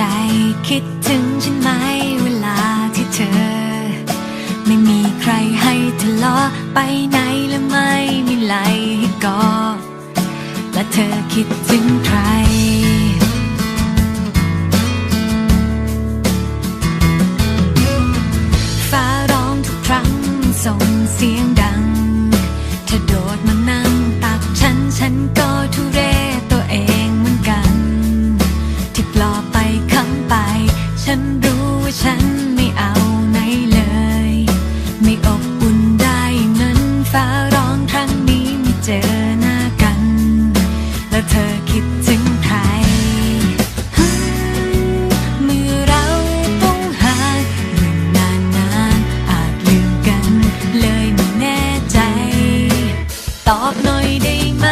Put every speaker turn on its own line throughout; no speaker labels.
ใจคิดถึงฉันไหมเวลาที่เธอ ไม่มีใครให้ทะเลาะไปไหนและไม่มีไหลให้กอดและเธอคิดถึงใคร เจอหน้ากัน แล้วเธอคิดถึงใครเมื่อเราต้องห่างยิ่งนานนานอาจลืมกัน เลยไม่แน่ใจ ตอบหน่อยได้ไหม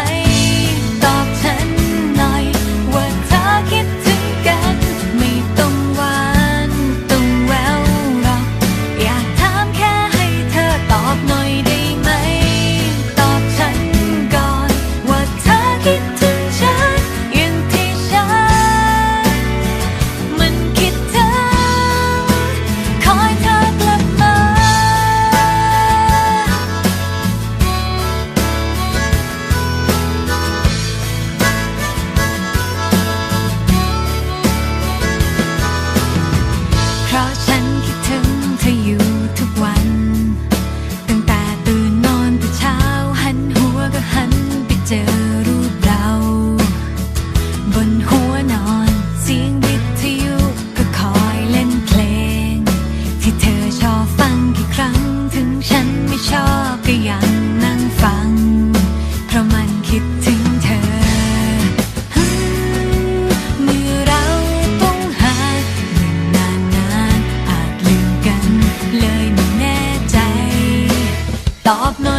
Dog.